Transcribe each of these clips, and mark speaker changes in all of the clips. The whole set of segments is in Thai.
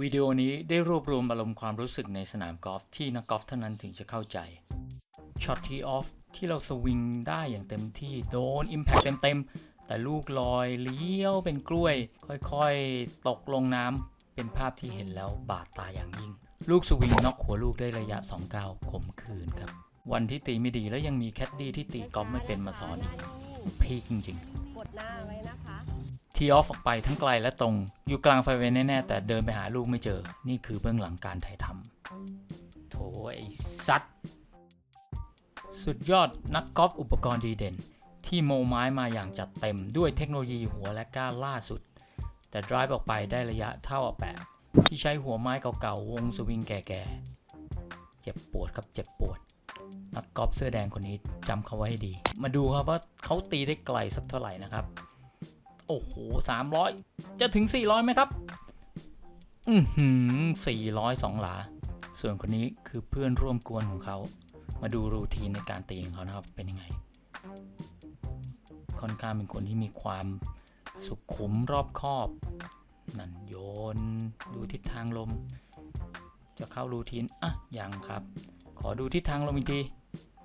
Speaker 1: วิดีโอนี้ได้รวบรวมอารมณ์ความรู้สึกในสนามกอล์ฟที่นักกอล์ฟเท่านั้นถึงจะเข้าใจ ช็อตทีออฟที่เราสวิงได้อย่างเต็มที่โดน Impact เต็มๆ แต่ลูกลอยเลี้ยวเป็นกล้วย ค่อยๆ ตกลงน้ำเป็นภาพที่เห็นแล้วบาดตาอย่างยิ่ง ลูกสวิงน็อกหัวลูกได้ระยะ2ก้าวขมขืนครับ วันที่ตีไม่ดีแล้วยังมีแคดดี้ที่ตีกอล์ฟไม่เป็นมาสอนอีกพีคจริงๆ ทีออฟออกไปทั้งไกลและตรง อยู่กลางไฟเวย์แน่ๆแต่เดินไปหาลูกไม่เจอ นี่คือเบื้องหลังการถ่ายทำโถไอ้สัตว์สุดยอดนักกอล์ฟอุปกรณ์ดีเด่น ที่โมไม้มาอย่างจัดเต็มด้วยเทคโนโลยีหัวและก้านล่าสุด แต่ drive ออกไปได้ระยะเท่าอแปะที่ใช้หัวไม้เก่าๆ วงสวิงแก่ๆ เจ็บปวดครับเจ็บปวด นักกอล์ฟเสื้อแดงคนนี้จำเขาไว้ให้ดี มาดูครับว่าเขาตีได้ไกลสักเท่าไหร่นะครับ โอ้โหสามร้อยจะถึงสี่ร้อยไหมครับ อือหือสี่ร้อยสองหลา ส่วนคนนี้คือเพื่อนร่วมกวนของเขา มาดูรูทีนในการตีของเขานะครับ เป็นยังไง ค่อนข้างเป็นคนที่มีความสุขุมรอบคอบ นั่นโยน ดูทิศทางลม จะเข้ารูทีน อะ ยังครับ ขอดูทิศทางลมอีกที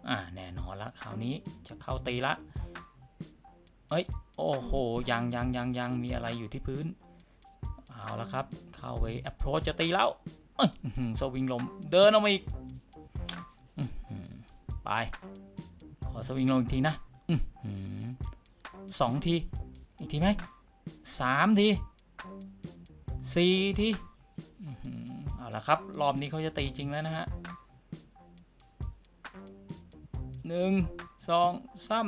Speaker 1: อะ แน่นอนละคราวนี้จะเข้าตีละ เอ้ย โอ้โห ยังยังยังยังมีอะไรอยู่ที่พื้น เอาละครับ เข้าไป approach จะตีแล้วเอ้ยสวิงลม เดินออกมาอีกไป ขอสวิงลงอีกทีนะสองที อีกทีไหมสามทีสี่ทีเอาละครับ รอบนี้เขาจะตีจริงแล้วนะฮะหนึ่งสองสาม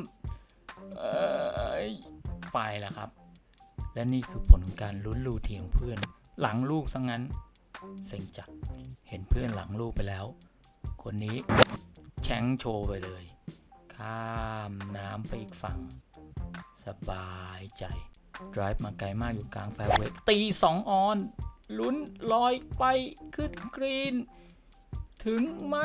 Speaker 1: ไปแล้วครับ และนี่คือผลของการลุ้นลูทีของเพื่อน หลังลูกซะงงั้น เซ็งจัดเห็นเพื่อนหลังลูกไปแล้ว คนนี้แชงโชว์ไปเลย ข้ามน้ำไปอีกฝั่ง สบายใจ drive มาไกลมากอยู่กลางแฟร์เวย์ตีสองออนลุ้นลอยไปขึ้นกรีน ถึงไหม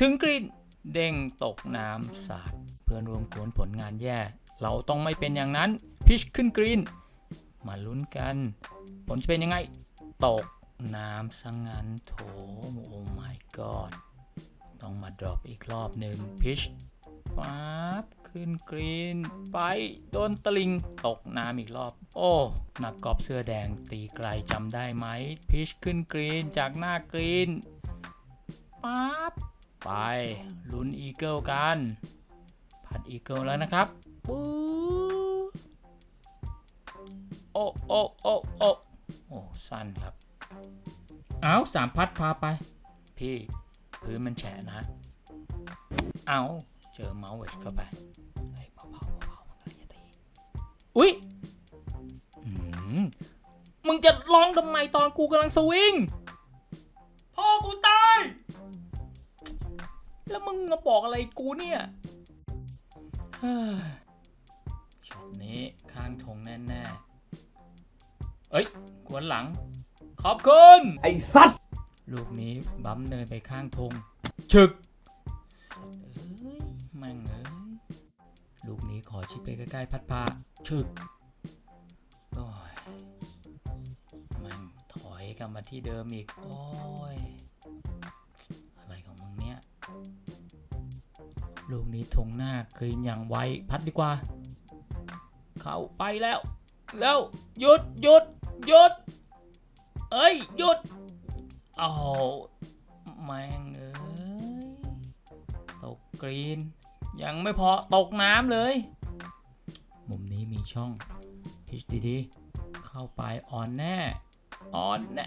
Speaker 1: ถึงกรีน เด้งตกน้ำสาด เพื่อนรวมกวนผลงานแย่ เราต้องไม่เป็นอย่างนั้นพิชขึ้นกรีน มาลุ้นกัน ผลจะเป็นยังไง ตกน้ำสังงันโถโอ้ my god ต้องมาดรอปอีกรอบหนึ่งพิชปั๊บขึ้นกรีน ไปโดนตลิง ตกน้ำอีกรอบ โอ้นักกอล์ฟเสื้อแดงตีไกลจำได้ไหม พิชขึ้นกรีนจากหน้ากรีนปั๊บไปลุ้นอีเกิลกัน ผัดอีเกิลแล้วนะครับปุ๊บโอ้โอ้โอ้โอ้โอ้สั้นครับ เอาสามพัดพาไป พี่พื้นมันแฉะนะ เอาเจอเมาส์เวชเข้าไปเฮ้ยเบาๆเบาๆมันกำลังจะตีอุ๊ยอืมมึงจะร้องทำไมตอนกูกำลังสวิงพ่อกูตาย แล้วมึงมาบอกอะไรกูเนี่ยเฮ้ย ช็อตนี้ข้างทงแน่ๆ เอ้ยขวนหลัง ขอบคุณ
Speaker 2: ไอ้สัตว์
Speaker 1: ลูกนี้บั๊มเนินไปข้างธงฉึกสัตว์เอ้ยแม่งเอ้ยลูกนี้ขอชิปไปใกล้ๆพัดพาฉึกโอ้ยแม่งถอยกลับมาที่เดิมอีก โอ้ย อะไรของมึงเนี่ย ลูกนี้ทงหน้ากรีนอย่างไวพัดดีกว่า เข้าไปแล้ว แล้วหยุดหยุดหยุดเอ้ยหยุดเอาแม่งเอ้ยตกกรีน ยังไม่พอตกน้ำเลย มุมนี้มีช่องพิชดีๆเข้าไปอ่อนแน่อ่อนแน่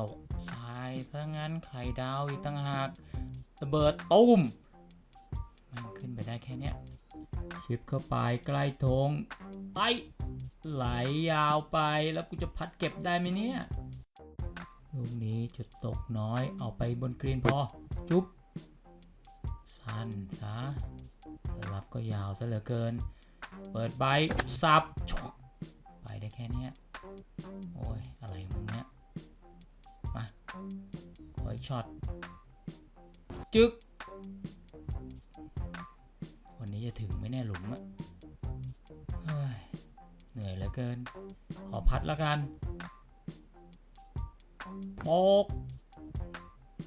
Speaker 1: ตกทรายซะงั้นไข่ดาวอีกต่างหากระเบิดตุ้ม ไปได้แค่เนี้ยชิปเข้าไปใกล้ธงไป ไหลยาวไปแล้วกูจะพัดเก็บได้ไหมเนี่ยลูกนี้จุดตกน้อยเอาไปบนกรีนพอ จุ๊บสั้นซะรับก็ยาวซะเหลือเกิน เปิดใบสับชกไปได้แค่เนี้ยโอ้ย อะไรของมึงเนี่ยมาขออีกช็อตจึ๊ก นี้จะถึงไหมแน่หลุมอะเฮ้ยเหนื่อยเหลือเกิน ขอพัดแล้วกันโปก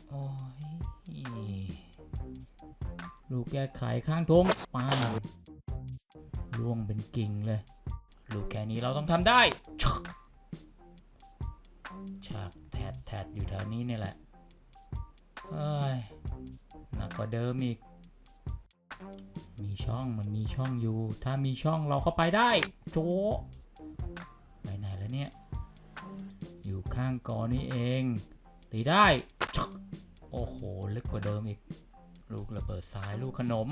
Speaker 1: โอ้ยลูกแก้ไขข้างทงป้างล่วงเป็นกิ่งเลย ลูกแค่นี้เราต้องทำได้ชึกฉากแทดแทดอยู่แถวนี้นี่แหละเอ้ยหนักกว่าเดิมอีก มีช่องมันมีช่องอยู่ ถ้ามีช่องเราก็ไปได้ โจไปไหนแล้วเนี่ย อยู่ข้างกอนี่เอง ตีได้โอ้โห ลึกกว่าเดิมอีก ลูกระเบิดสายลูกขนม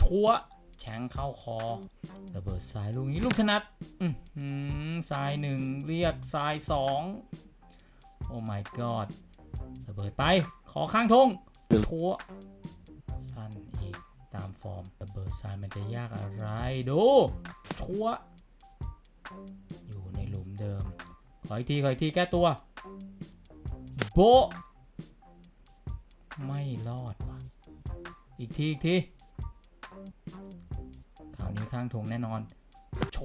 Speaker 1: ชัวแฉงเข้าคอ ระเบิดสายลูกนี้ลูกชนัดอือหือสายหนึ่งเรียกสายสองโอ้ my god ระเบิดไป ขอข้างทงชัวสั้นามฟอร์มระเบิดสายมันจะยากอะไรดูชัวอยู่ในหลุมเดิม ขออีกที ขออีกที แก้ตัว โบ ไม่รอดว่ะ อีกที อีกทีคราวนี้ข้างทงแน่นอน โช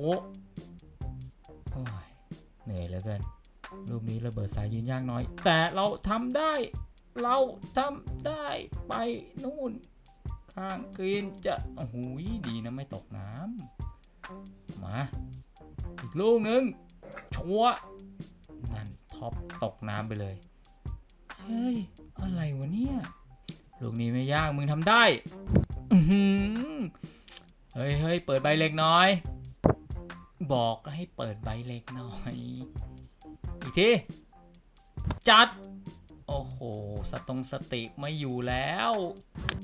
Speaker 1: โอ้ยเหนื่อยเหลือเกินลูกนี้ระเบิดสายยืนยากน้อย แต่เราทำได้ เราทำได้ไปนู่น ข้างกรีนจะโอ้โหดีนะไม่ตกน้ำมา อีกลูกหนึ่งชัวร์นั่นท็อปตกน้ำไปเลย เฮ้ย อะไรวะเนี่ย ลูกนี้ไม่ยากมึงทำได้เฮ้ยเฮ้ยเปิดใบเล็กน้อย บอกให้เปิดใบเล็กน้อย อีกที จัด โอ้โห สตงสติไม่อยู่แล้ว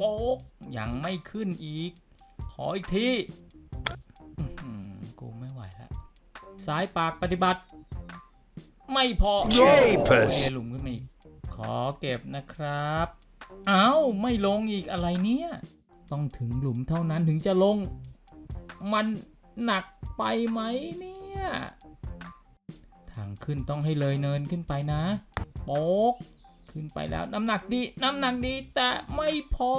Speaker 1: โป๊กยังไม่ขึ้นอีก ขออีกทีอื้อหือกูไม่ไหวแล้วสายปากปฏิบัติ ไม่พอ
Speaker 3: เย้เพ
Speaker 1: โอ้
Speaker 3: ส
Speaker 1: โหหลุมขึ้นมาอีก ขอเก็บนะครับอ้าวไม่ลงอีกอะไรเนี่ย ต้องถึงหลุมเท่านั้นถึงจะลง มันหนักไปไหมเนี่ย ทางขึ้นต้องให้เลยเนินขึ้นไปนะ โป๊ก ขึ้นไปแล้วน้ำหนักดีน้ำหนักดีแต่ไม่พอ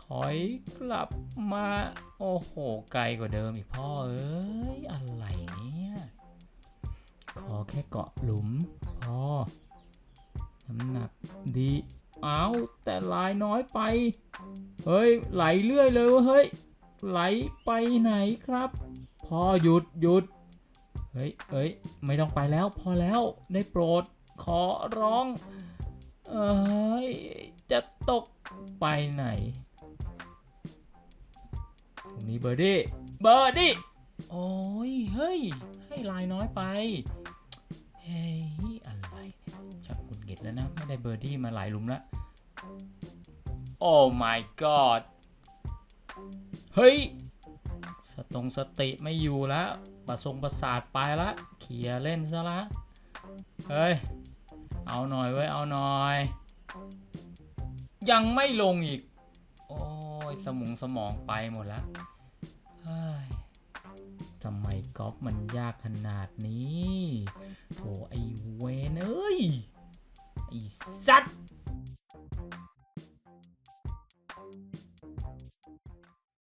Speaker 1: ถอยกลับมา โอ้โห ไกลกว่าเดิมอีกพ่อเอ้ย อะไรเนี่ย ขอแค่เกาะหลุมพอน้ำหนักดีเอาแต่ลายน้อยไป เฮ้ย ไหลเรื่อยเลยวะเฮ้ย ไหลไปไหนครับ พอหยุดหยุด เฮ้ยเฮ้ย ไม่ต้องไปแล้วพอแล้วได้โปรดขอร้อง เอ้ยจะตกไปไหนตรงนี้เบอร์ดี้ เบอร์ดี้ โอ้ย เฮ้ย ให้ลายน้อยไป เฮ้ย อะไรชักหงุดหงิดแล้วนะ ไม่ได้เบอร์ดี้มาหลายลุมล้วโอ้ my god เฮ้ย สตรงสติไม่อยู่แล้ว ประสงประสาทไปละ เขี่ยเล่นซะละ เฮ้ย เอาหน่อยเว้ย เอาหน่อย ยังไม่ลงอีก โอ้ยสมองสมองไปหมดละทำไมกอล์ฟมันยากขนาดนี้ โถไอเวนเอ้ย ไอสัต